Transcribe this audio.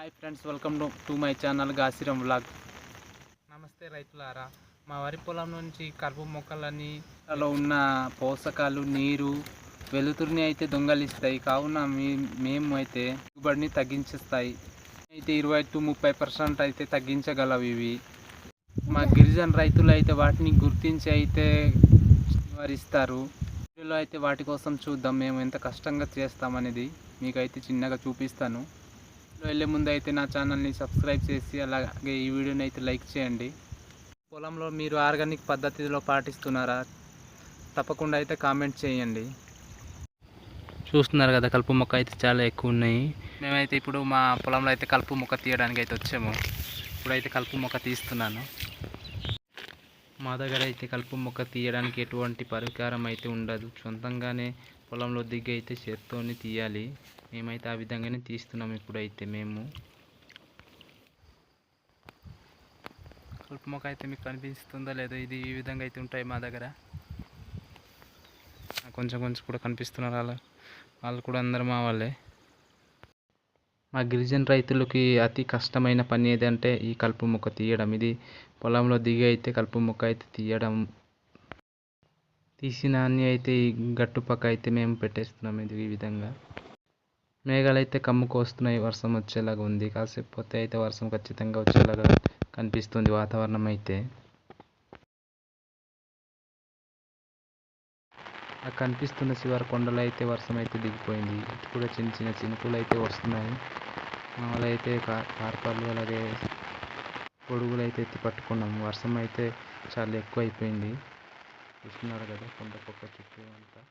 Hi friends welcome to my channel Gasiram vlog నమస్తే రైతులారా మా వరి పొలం నుంచి కలుపు మొక్కలని అలా ఉన్న పోషకాలు నీరు వెలుతురుని అయితే దొంగలిస్తాయి. కావున మీ మేము అయితే దిగుబడిని తగ్గించేస్తాయి. అయితే ఇరవై టు ముప్పై పర్సెంట్ అయితే తగ్గించగలవు ఇవి. మా గిరిజన రైతులు అయితే వాటిని గుర్తించి అయితే నివారిస్తారు. అయితే వాటి కోసం చూద్దాం మేము ఎంత కష్టంగా చేస్తామనేది మీకైతే చిన్నగా చూపిస్తాను. వెళ్ళే ముందు అయితే నా ఛానల్ని సబ్స్క్రైబ్ చేసి అలాగే ఈ వీడియోని అయితే లైక్ చేయండి. పొలంలో మీరు ఆర్గానిక్ పద్ధతిలో పాటిస్తున్నారా? తప్పకుండా అయితే కామెంట్ చేయండి. చూస్తున్నారు కదా కలుపు మొక్క అయితే చాలా ఎక్కువ ఉన్నాయి. మేమైతే ఇప్పుడు మా పొలంలో అయితే కలుపు మొక్క తీయడానికి అయితే వచ్చాము. ఇప్పుడైతే కలుపు మొక్క తీస్తున్నాను. మా దగ్గర అయితే కలుపు మొక్క తీయడానికి ఎటువంటి పరికారం అయితే ఉండదు. సొంతంగానే పొలంలో దిగి అయితే చేత్తోని తీయాలి. మేమైతే ఆ విధంగానే తీస్తున్నాం ఇప్పుడైతే మేము. కలుపు మొక్క అయితే మీకు కనిపిస్తుందో లేదో ఇది ఈ విధంగా అయితే ఉంటాయి మా దగ్గర. కొంచెం కొంచెం కూడా కనిపిస్తున్నారు అలా. వాళ్ళు కూడా అందరు మా వాళ్ళే. మా గిరిజన రైతులకి అతి కష్టమైన పని ఏదంటే ఈ కలుపు మొక్క తీయడం. ఇది పొలంలో దిగి అయితే కలుపు మొక్క అయితే తీయడం. తీసిన అన్నీ అయితే ఈ గట్టు పక్క అయితే మేము పెట్టేస్తున్నాం ఇది ఈ విధంగా. మేఘాలు అయితే కమ్ముకు వస్తున్నాయి వర్షం వచ్చేలాగా ఉంది. కాసేపు పోతే అయితే వర్షం ఖచ్చితంగా వచ్చేలాగా కనిపిస్తుంది వాతావరణం అయితే. ఆ కనిపిస్తున్న శివారు కొండలు అయితే వర్షం అయితే దిగిపోయింది. ఇటు కూడా చిన్న చిన్న చినుకులు అయితే వస్తున్నాయి. మామూలు అయితే కార్పాలు అలాగే పొడుగులు అయితే ఎత్తి పట్టుకున్నాం. వర్షం అయితే చాలా ఎక్కువ అయిపోయింది చూస్తున్నారు కదా కొండ పక్క చుట్టూ అంతా